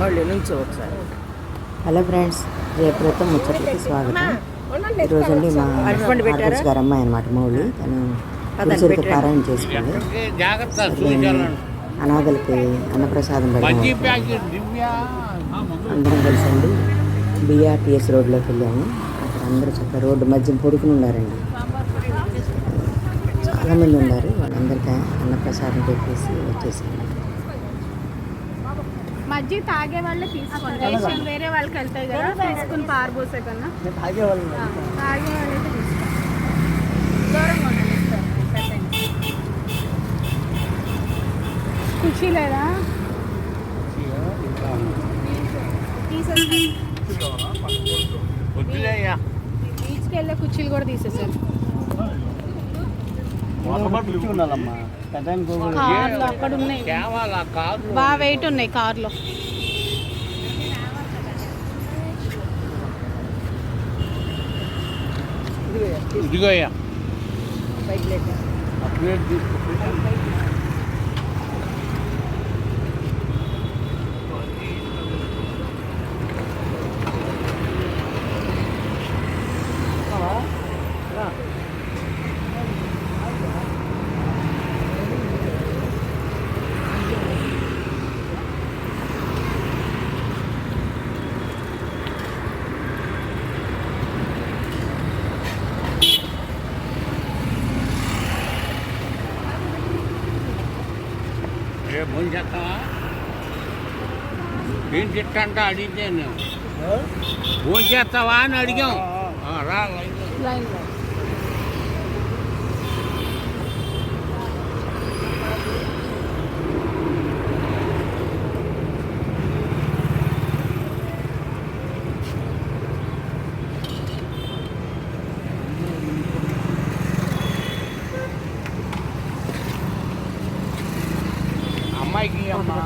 వాళ్ళు నుంచి ఒకసారి హలో ఫ్రెండ్స్ జయప్రతం ముచ్చట్లకి స్వాగతం. ఈరోజు అండి మా? ఆడపడుచు గారు అమ్మాయి అనమాట మౌలి తను పురుషులకి పారాయణ చేసుకుంది అనాథలకి అన్నప్రసాదం దివ్య. అందరం కలిసి అండి బీఆర్టీఎస్ రోడ్లోకి వెళ్ళాము. అక్కడ అందరూ చక్కగా రోడ్డు మధ్య పొడుకుని ఉన్నారండి. చాలామంది ఉన్నారు. వాళ్ళందరికీ అన్నప్రసాదం పెట్టేసి వచ్చేసాము. మజ్జి తాగే వాళ్ళే తీసుకోండి. రేషన్ వేరే వాళ్ళకి వెళ్తాయి కదా తీసుకుని పారబోసే కన్నా. తాగే వాళ్ళైతే తీసుకోండి ఖుషి లేదా? బీచ్కి వెళ్ళే కుర్చీలు కూడా తీసేసారు. కార్లు అక్కడ ఉన్నాయి. బాగా వెయిట్ ఉన్నాయి కార్లో. ఇదిగోయ్యా బయట లేదు భోజనం చేస్తావా? ఏం తిట్టంట అడిగితే నేను. భోజనం చేస్తావా అని అడిగాం. ఆ, రా. లైన్లో అమ్మాయికి అమ్మా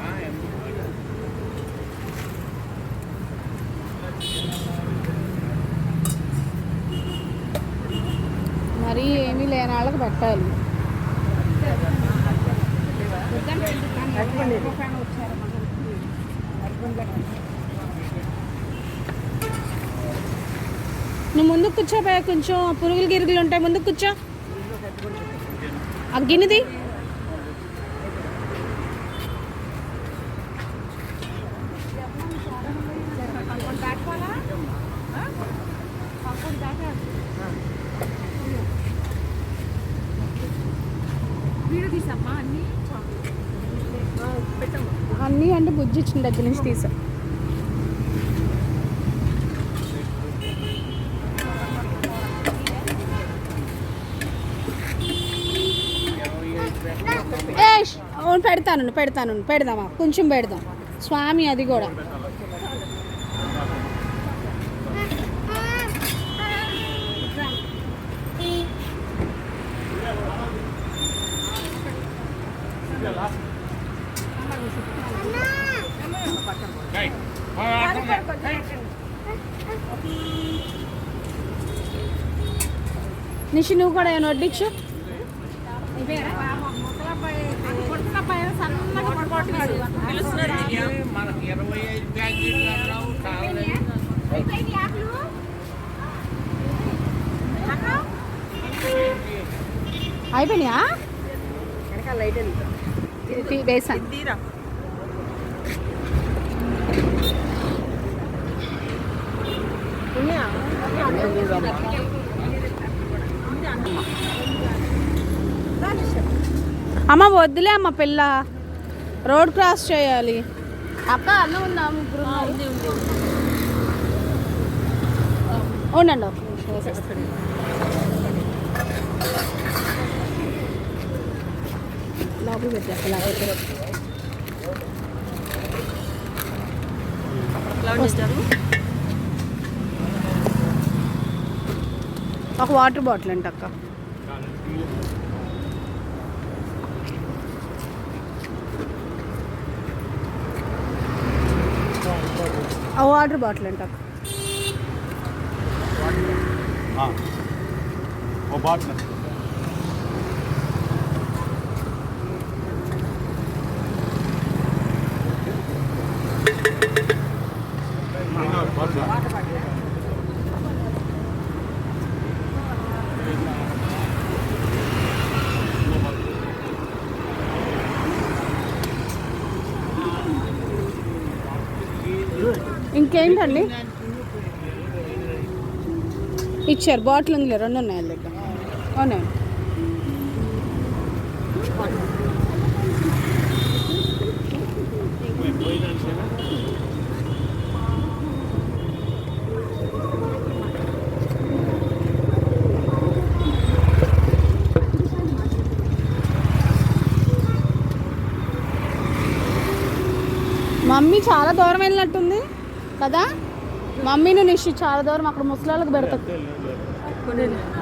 ఆ, ఎందుకు? మరి ఏమీ లేని వాళ్ళకి పెట్టాలి. నువ్వు ముందుకు కూర్చోపోయా కొంచెం పురుగులు గిరుగులు ఉంటాయి. ముందుకు కూర్చో. ఆ గిన్నెది? ఉంది అంటే బుజ్జి ఇచ్చిన దగ్గర నుంచి తీసా. ఏష్ అవును పెడతాను పెడతాను పెడదామా? కొంచెం పెడదాం. స్వామి అది కూడా. ఏయ్, ఆ, అక్కడ. ఏయ్. నిషి నువ్వు కూడా ఏమైనా వడ్డించు? అయిపోయినాయా? వేసాను తీరా. అమ్మ వద్దులే అమ్మ పిల్ల. రోడ్ క్రాస్ చేయాలి. అక్క అన్న ఉందా ముగ్గురు ఉండండి ఒక. లోపల ఒక వాటర్ బాటిల్ అంట అక్క. ఆ వాటర్ బాటిల్ అంట అక్క. బాటిల్ ఇంకేంటండి? ఇచ్చారు బాటిల్ ఉంది రెండు ఉన్నాయి దగ్గర. అవునండి మమ్మీ చాలా దూరం వెళ్ళినట్టుంది కదా? మమ్మీని నిషి చాలా దూరం అక్కడ ముసలాళ్ళకి పెడతారు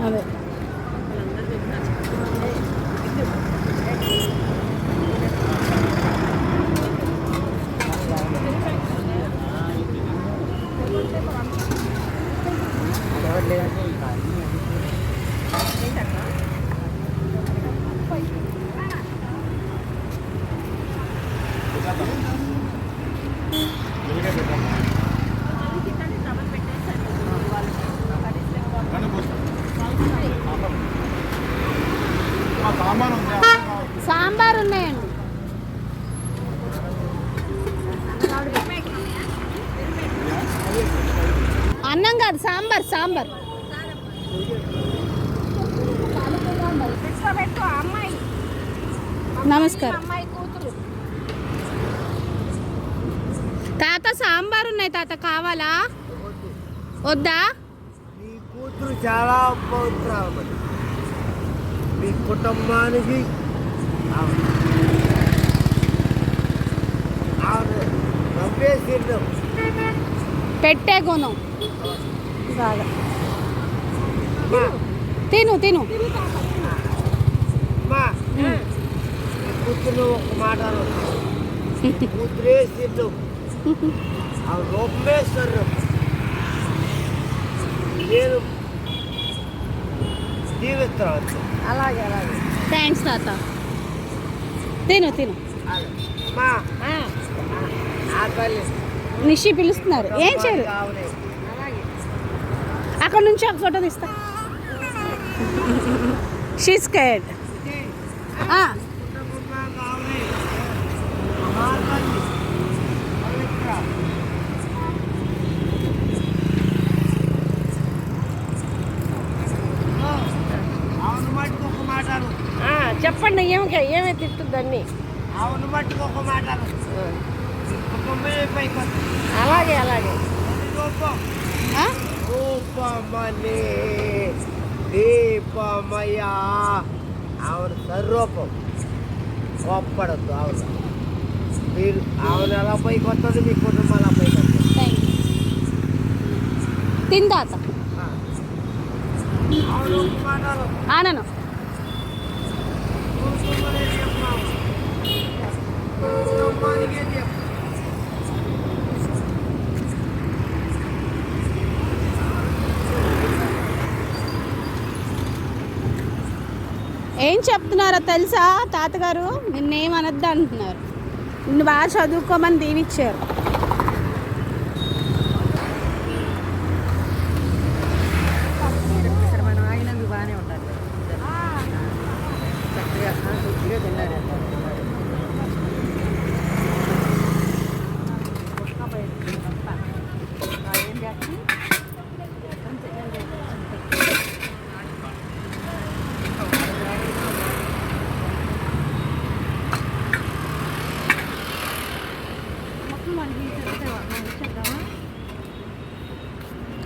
అదే ఎవరు లేదా సామాన్ ఉంది సాంబార్ ఉన్నాయండి కాదు సాంబార్ సాంబార్. నమస్కారం. తాత సాంబార్ ఉన్నాయి తాత కావాలా? వద్దా? కూతురు చాలా మీ కుటుంబానికి పెట్టే గుణం. బాగా తిను తిను. కూతురు ఒక మాట నేను అలాగే అలాగే. థ్యాంక్స్ తాత. తిను తిను. నిషి పిలుస్తున్నారు. ఏం చేయరు? అక్కడ నుంచి ఒక ఫోటో తీస్తా. షీ స్కేడ్ చెప్పండి ఏమి ఏమే అవును మట్టుకు ఒక మాట వస్తుంది. అలాగే అలాగే. అది రూపం రూపమని దీపమయ ఆవిడ స్వరూపం గొప్పడద్దు ఆవిడ మీరు ఆవిడ ఎలా పైకి వస్తుంది మీ కుటుంబం అలా పైకి వస్తుంది థ్యాంక్ తిన్ తాత ఆ. ఆవిడ ఒక మాట అను. ఆనను కుటుంబమే చెప్పాము. కుటుంబానికే ఏం చెప్తున్నారో తెలుసా తాతగారు నిన్నేమనొద్దు అంటున్నారు నిన్ను బాగా చదువుకోమని దీవిచ్చారు ఇక్కడ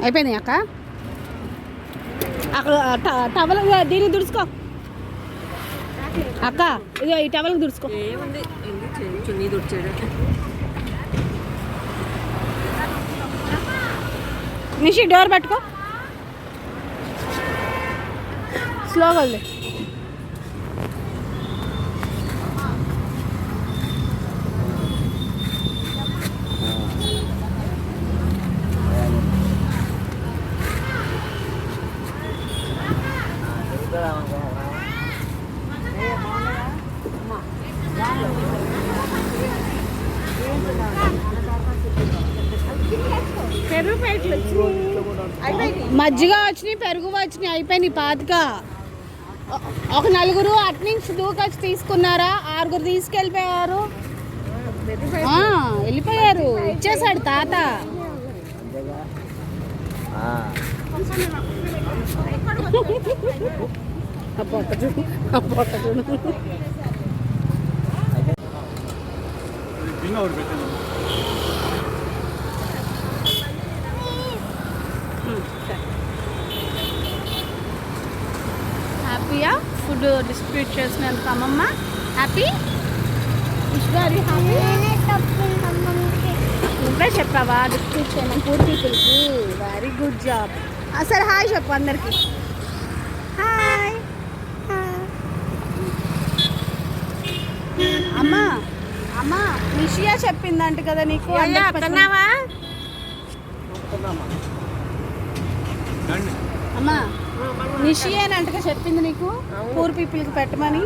అయిపోయింది అక్క? అక్కడ టవల్ దీనికి దుడుచుకో. అక్క ఇదిగో ఈ టవల్కి దుడుచుకో. చున్నీ దుడిచాడు నిషి డోర్ పట్టుకో. స్లోగా వదిలే పెరుగు ప్యాకెట్లు మజ్జిగ వచ్చినాయి పెరుగు వచ్చినాయి అయిపోయినాయి పాతిక. ఒక నలుగురు అట్నుంచి దూకొచ్చి తీసుకున్నారా? ఆరుగురు తీసుకెళ్ళిపోయారు. వెళ్ళిపోయారు. ఇచ్చేసాడు తాత. ఆ ఫుడ్ డిస్ట్రిబ్యూట్ చేసినందుకు అమ్మమ్మ. హ్యాపీ వెరీ హ్యాపీ నువ్వే చెప్పావా? డిస్ట్రిబ్యూట్ చేయమని పూర్ పీపుల్కి వెరీ గుడ్ జాబ్ సరే హాయ్ చెప్పు అందరికి. హాయ్ అమ్మా అమ్మా నిషియా చెప్పిందంట కదా నీకు అందరికి రండి అమ్మా నిషియేనంటగా చెప్పింది నీకు? పూర్ పీపుల్కి పెట్టమని?